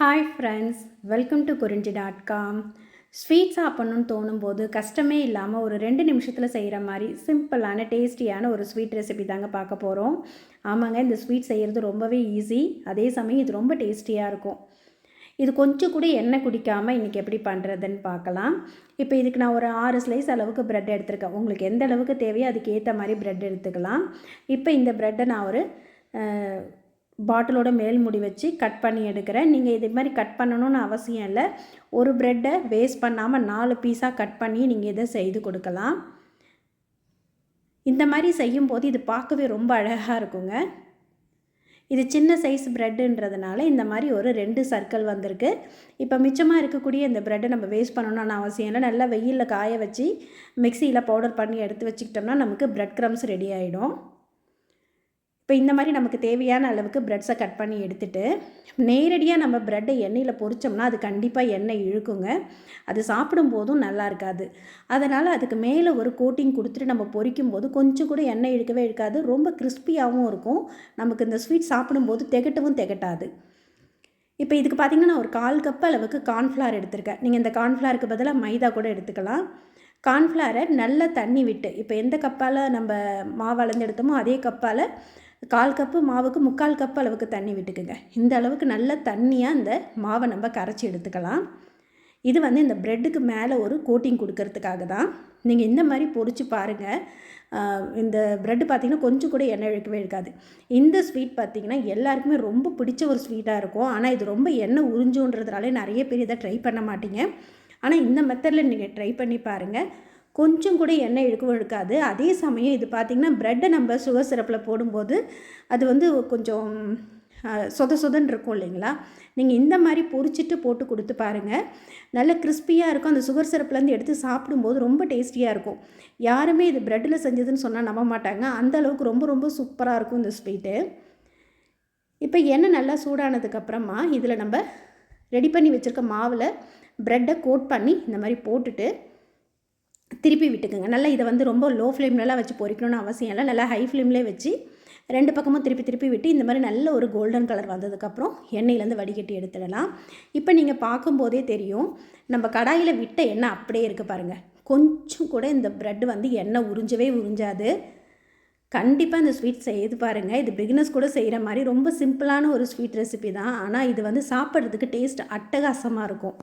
Hi friends welcome to Kurinji dot com sweet சாப்பிட்ணுன்னு தோணும்போது கஷ்டமே இல்லாமல் ஒரு ரெண்டு நிமிஷத்தில் செய்கிற மாதிரி சிம்பிளான டேஸ்டியான ஒரு ஸ்வீட் ரெசிபி தாங்க பார்க்க போகிறோம் ஆமாங்க இந்த ஸ்வீட் செய்கிறது ரொம்பவே ஈஸி. அதே சமயம் இது ரொம்ப டேஸ்டியாக இருக்கும். இது கொஞ்சம் கூட எண்ணெய் குடிக்காமல் இன்றைக்கி எப்படி பண்ணுறதுன்னு பார்க்கலாம். இப்போ இதுக்கு நான் ஒரு ஆறு ஸ்லைஸ் அளவுக்கு ப்ரெட் எடுத்திருக்கேன். உங்களுக்கு எந்த அளவுக்கு தேவையோ அதுக்கு ஏற்ற மாதிரி ப்ரெட் எடுத்துக்கலாம். இப்போ இந்த ப்ரெட்டை நான் ஒரு பாட்டிலோட மேல் முடி வச்சு கட் பண்ணி எடுக்கிறேன். நீங்கள் இது மாதிரி கட் பண்ணணும்னு அவசியம் இல்லை. ஒரு ப்ரெட்டை வேஸ்ட் பண்ணாமல் நாலு பீஸாக கட் பண்ணி நீங்கள் இதை செய்து கொடுக்கலாம். இந்த மாதிரி செய்யும்போது இது பார்க்கவே ரொம்ப அழகாக இருக்குங்க. இது சின்ன சைஸ் ப்ரெட்டுன்றதுனால இந்த மாதிரி ஒரு ரெண்டு சர்க்கிள் வந்திருக்கு. இப்போ மிச்சமாக இருக்கக்கூடிய இந்த ப்ரெட்டை நம்ம வேஸ்ட் பண்ணணும்னு அவசியம் இல்லை. நல்லா வெயிலில் காய வச்சு மிக்சியில் பவுடர் பண்ணி எடுத்து வச்சுக்கிட்டோம்னா நமக்கு ப்ரெட் க்ரம்ஸ் ரெடி ஆகிடும் இப்போ இந்த மாதிரி நமக்கு தேவையான அளவுக்கு ப்ரெட்ஸை கட் பண்ணி எடுத்துட்டு நேரடியாக நம்ம ப்ரெட்டை எண்ணெயில் பொரித்தோம்னா அது கண்டிப்பாக எண்ணெய் இழுக்குங்க. அது சாப்பிடும் போதும் நல்லா இருக்காது. அதனால் அதுக்கு மேலே ஒரு கோட்டிங் கொடுத்துட்டு நம்ம பொரிக்கும் போது கொஞ்சம் கூட எண்ணெய் இழுக்கவே இழுக்காது. ரொம்ப கிறிஸ்பியாகவும் இருக்கும். நமக்கு இந்த ஸ்வீட் சாப்பிடும்போது திகட்டவும் திகட்டாது. இப்போ இதுக்கு பார்த்திங்கன்னா நான் ஒரு கால் கப் அளவுக்கு கார்ன்ஃப்ளார் எடுத்திருக்கேன். நீங்கள் இந்த கார்ன்ஃப்ளாருக்கு பதிலாக மைதா கூட எடுத்துக்கலாம். கார்ன்ஃப்ளாரை நல்லா தண்ணி விட்டு இப்போ எந்த கப்பால் நம்ம மாவு அளந்து எடுத்தோமோ அதே கப்பால் கால் கப்பு மாவுக்கு முக்கால் கப் அளவுக்கு தண்ணி விட்டுக்குங்க. இந்த அளவுக்கு நல்ல தண்ணியாக இந்த மாவை நம்ம கரைச்சி எடுத்துக்கலாம். இது வந்து இந்த ப்ரெட்டுக்கு மேலே ஒரு கோட்டிங் கொடுக்கறதுக்காக தான். நீங்கள் இந்த மாதிரி பொறிச்சு பாருங்கள் இந்த ப்ரெட்டு பார்த்திங்கன்னா கொஞ்சம் கூட எண்ணெய் இழுக்கவே இருக்காது. இந்த ஸ்வீட் பார்த்திங்கன்னா எல்லாருக்குமே ரொம்ப பிடிச்ச ஒரு ஸ்வீட்டாக இருக்கும். ஆனால் இது ரொம்ப எண்ணெய் உறிஞ்சுன்றதுனாலே நிறைய பேர் இதை ட்ரை பண்ண மாட்டீங்க. ஆனால் இந்த மெத்தடில் நீங்கள் ட்ரை பண்ணி பாருங்கள் கொஞ்சம் கூட எண்ணெய் இழுக்கவும் இழுக்காது. அதே சமயம் இது பார்த்திங்கன்னா ப்ரெட்டை நம்ம சுகர் சிரப்பில் போடும்போது அது வந்து கொஞ்சம் சொத சொதன்னு இருக்கும் இல்லைங்களா? நீங்கள் இந்த மாதிரி பொரிச்சிட்டு போட்டு கொடுத்து பாருங்கள் நல்ல கிறிஸ்பியாக இருக்கும். அந்த சுகர் சிரப்லேருந்து எடுத்து சாப்பிடும்போது ரொம்ப டேஸ்டியாக இருக்கும். யாருமே இது ப்ரெட்டில் செஞ்சதுன்னு சொன்னால் நம்ப மாட்டாங்க. அந்த அளவுக்கு ரொம்ப ரொம்ப சூப்பராக இருக்கும் இந்த ஸ்வீட்டு இப்போ எண்ணெய் நல்லா சூடானதுக்கப்புறமா இதில் நம்ம ரெடி பண்ணி வச்சுருக்க மாவில் ப்ரெட்டை கோட் பண்ணி இந்த மாதிரி போட்டுட்டு திருப்பி விட்டுக்குங்க. நல்லா இதை வந்து ரொம்ப லோ ஃப்ளேம்லலாம் வச்சு பொறிக்கணும்னு அவசியம் இல்லை. நல்லா ஹை ஃப்ளேம்லேயே வச்சு ரெண்டு பக்கமும் திருப்பி திருப்பி விட்டு இந்த மாதிரி நல்ல ஒரு கோல்டன் கலர் வந்ததுக்கப்புறம் எண்ணெயிலேருந்து வடிகட்டி எடுத்துடலாம். இப்போ நீங்கள் பார்க்கும்போதே தெரியும் நம்ம கடாயில் விட்ட எண்ணெய் அப்படியே இருக்குது பாருங்கள் கொஞ்சம் கூட இந்த ப்ரெட் வந்து எண்ணெய் உறிஞ்சவே உறிஞ்சாது. கண்டிப்பாக இந்த ஸ்வீட் செய்து பாருங்கள் இது பிகினஸ் கூட செய்கிற மாதிரி ரொம்ப சிம்பிளான ஒரு ஸ்வீட் ரெசிபி தான். ஆனால் இது வந்து சாப்பிட்றதுக்கு டேஸ்ட் அட்டகாசமாக இருக்கும்.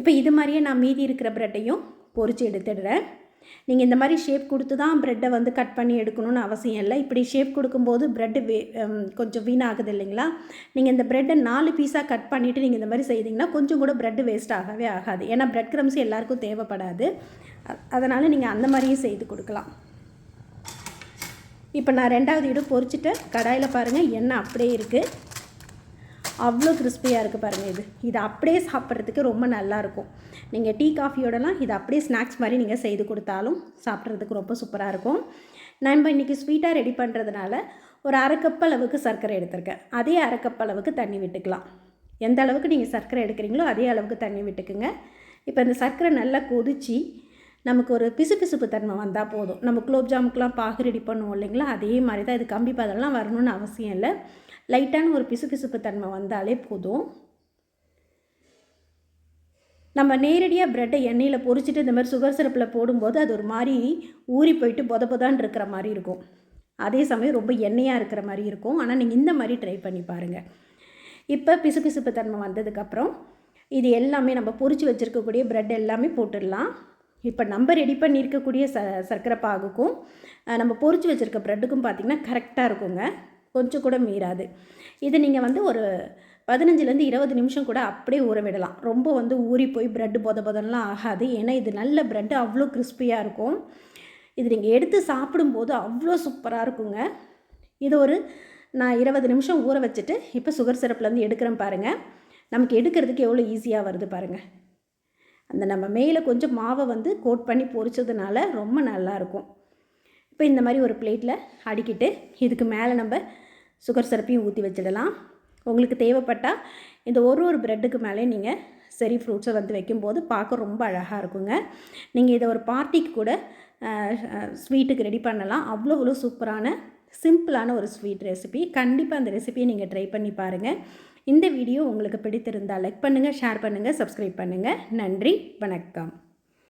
இப்போ இது மாதிரியே நான் மீதி இருக்கிற ப்ரெட்டையும் பொரித்து எடுத்துடுறேன். நீங்கள் இந்த மாதிரி ஷேப் கொடுத்து தான் ப்ரெட்டை வந்து கட் பண்ணி எடுக்கணும்னு அவசியம் இல்லை. இப்படி ஷேப் கொடுக்கும்போது ப்ரெட்டு வே கொஞ்சம் வீணாகுது இல்லைங்களா? நீங்கள் இந்த ப்ரெட்டை நாலு பீஸாக கட் பண்ணிவிட்டு நீங்கள் இந்த மாதிரி செய்தீங்கன்னா கொஞ்சம் கூட ப்ரெட்டு வேஸ்ட் ஆகவே ஆகாது. ஏன்னா ப்ரெட் க்ரம்ஸ் எல்லாருக்கும் தேவைப்படாது. அதனால் நீங்கள் அந்த மாதிரியும் செய்து கொடுக்கலாம். இப்போ நான் ரெண்டாவது இடம் பொரிச்சிட்டு கடாயில் பாருங்கள் எண்ணெய் அப்படியே இருக்குது அவ்வளோ கிறிஸ்பியாக இருக்குது பாருங்கள் இது. இது அப்படியே சாப்பிட்றதுக்கு ரொம்ப நல்லாயிருக்கும். நீங்கள் டீ காஃபியோடலாம் இது அப்படியே ஸ்நாக்ஸ் மாதிரி நீங்கள் செய்து கொடுத்தாலும் சாப்பிட்றதுக்கு ரொம்ப சூப்பராக இருக்கும். நம்ம இன்றைக்கி ஸ்வீட்டாக ரெடி பண்ணுறதுனால ஒரு அரை அளவுக்கு சர்க்கரை எடுத்திருக்கேன். அதே அரை அளவுக்கு தண்ணி விட்டுக்கலாம். எந்த அளவுக்கு நீங்கள் சர்க்கரை எடுக்கிறீங்களோ அதே அளவுக்கு தண்ணி விட்டுக்குங்க. இப்போ இந்த சர்க்கரை நல்லா கொதிச்சு நமக்கு ஒரு பிசுபிசுப்பு தன்மை வந்தால் போதும். நம்ம குலோப் ஜாமுக்கெலாம் பாகு ரெடி பண்ணுவோம் இல்லைங்களா? அதே மாதிரி தான் இது கம்பி பதம்லாம் வரணும்னு அவசியம் இல்லை. லைட்டான ஒரு பிசுபிசுப்பு தன்மை வந்தாலே போதும். நம்ம நேரடியாக ப்ரெட்டை எண்ணெயில் பொரிச்சிட்டு இந்த மாதிரி சுகர் சிரப்பில் போடும்போது அது ஒரு மாதிரி ஊறி போயிட்டு பொத பொதான்னு இருக்கிற மாதிரி இருக்கும். அதே சமயம் ரொம்ப எண்ணெயாக இருக்கிற மாதிரி இருக்கும். ஆனால் நீங்கள் இந்த மாதிரி ட்ரை பண்ணி பாருங்கள் இப்போ பிசுபிசுப்பு தன்மை வந்ததுக்கப்புறம் இது எல்லாமே நம்ம பொரிச்சு வச்சுருக்கக்கூடிய ப்ரெட் எல்லாமே போட்டுடலாம். இப்போ நம்ம ரெடி பண்ணியிருக்கக்கூடிய ச சர்க்கரை பாகுக்கும் நம்ம பொறிச்சு வச்சுருக்க ப்ரெட்டுக்கும் பார்த்திங்கன்னா கரெக்டாக இருக்குங்க. கொஞ்சம் கூட மீறாது. இது நீங்கள் வந்து ஒரு பதினஞ்சுலேருந்து இருபது நிமிஷம் கூட அப்படியே ஊற விடலாம். ரொம்ப வந்து ஊறி போய் ப்ரெட்டு பொத பொதன்லாம் ஆகாது. ஏன்னா இது நல்ல ப்ரெட்டு அவ்வளோ கிறிஸ்பியாக இருக்கும். இது நீங்கள் எடுத்து சாப்பிடும்போது அவ்வளோ சூப்பராக இருக்குங்க. இது ஒரு நான் இருபது நிமிஷம் ஊற வச்சுட்டு இப்போ சுகர் சிரப்லேருந்து எடுக்கிறேன் பாருங்கள் நமக்கு எடுக்கிறதுக்கு எவ்வளோ ஈஸியாக வருது பாருங்கள் அந்த நம்ம மேலே கொஞ்சம் மாவை வந்து கோட் பண்ணி பொரிச்சதுனால ரொம்ப நல்லாயிருக்கும் இப்போ இந்த மாதிரி ஒரு பிளேட்டில் அடிக்கிட்டு இதுக்கு மேலே நம்ம சுகர் சிரப்பையும் ஊற்றி வச்சிடலாம். உங்களுக்கு தேவைப்பட்டால் இந்த ஒரு ஒரு ப்ரெட்டுக்கு மேலே நீங்கள் சரி ஃப்ரூட்ஸை வந்து வைக்கும்போது பார்க்க ரொம்ப அழகாக இருக்குங்க. நீங்கள் இதை ஒரு பார்ட்டிக்கு கூட ஸ்வீட்டுக்கு ரெடி பண்ணலாம். அவ்வளோ அவ்வளோ சூப்பரான சிம்பிளான ஒரு ஸ்வீட் ரெசிபி கண்டிப்பாக அந்த ரெசிபியை நீங்கள் ட்ரை பண்ணி பாருங்கள் இந்த வீடியோ உங்களுக்கு பிடித்திருந்தால் லைக் பண்ணுங்கள் ஷேர் பண்ணுங்கள் சப்ஸ்கிரைப் பண்ணுங்கள் நன்றி வணக்கம்.